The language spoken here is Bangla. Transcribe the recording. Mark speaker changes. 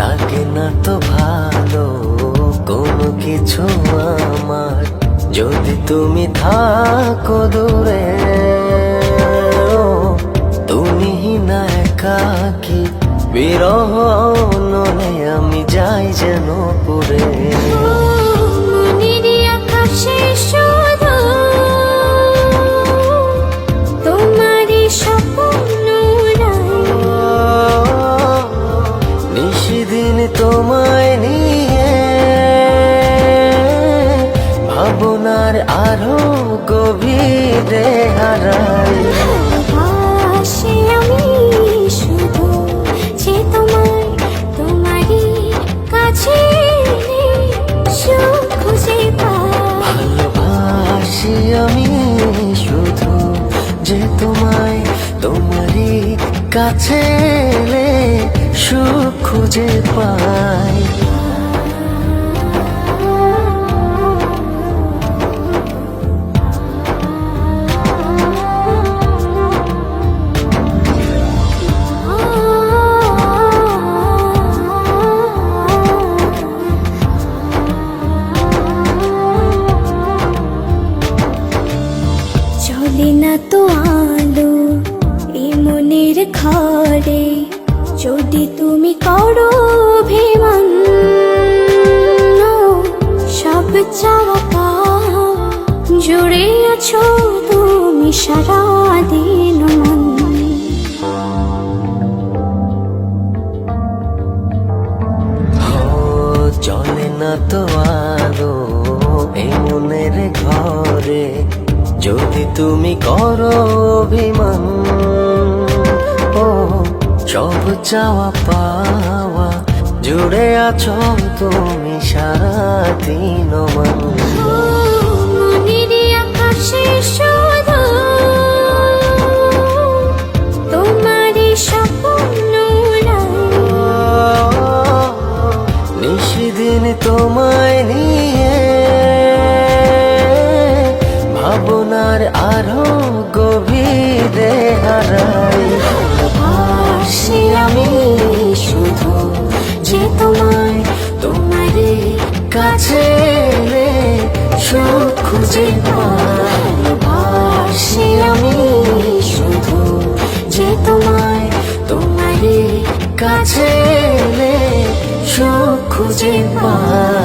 Speaker 1: লাগে না তো ভালো, কোনো কিছু আমার। যদি তুমি থাকো দূরে, তুমি না একাকি বিরহ নলে আমি যাই যেন পুরে। ভাবনার আরও গভীরে হারাই।
Speaker 2: আমি শুধু যে তোমায় তোমারই কাছে সুখ খুঁজে
Speaker 1: ভালোবাসি আমি শুধু যে তোমায় তোমারই কাছে সুখ খুঁজে পাই।
Speaker 2: ঘরে যদি তুমি করো অভিমান সব চাওয়া জুড়ে আছো তুমি সারা দিন মন।
Speaker 1: ও চলে না তো আলো এই ঘরে। যদি তুমি করো অভিমান ও সব চাওয়া পাওয়া জুড়ে আছো তুমি সারা। দিন মন
Speaker 2: মনেরই আকাশে
Speaker 1: তোমায় নিয়ে ভাবনার আরও গভীরে হারাই
Speaker 2: যে তোমায়
Speaker 1: তোমার কাছে সুখ খুঁজে
Speaker 2: ভালোবাসি আমি
Speaker 1: শুধু। যে তোমায় তোমার কাছে সুখ খুঁজে পাই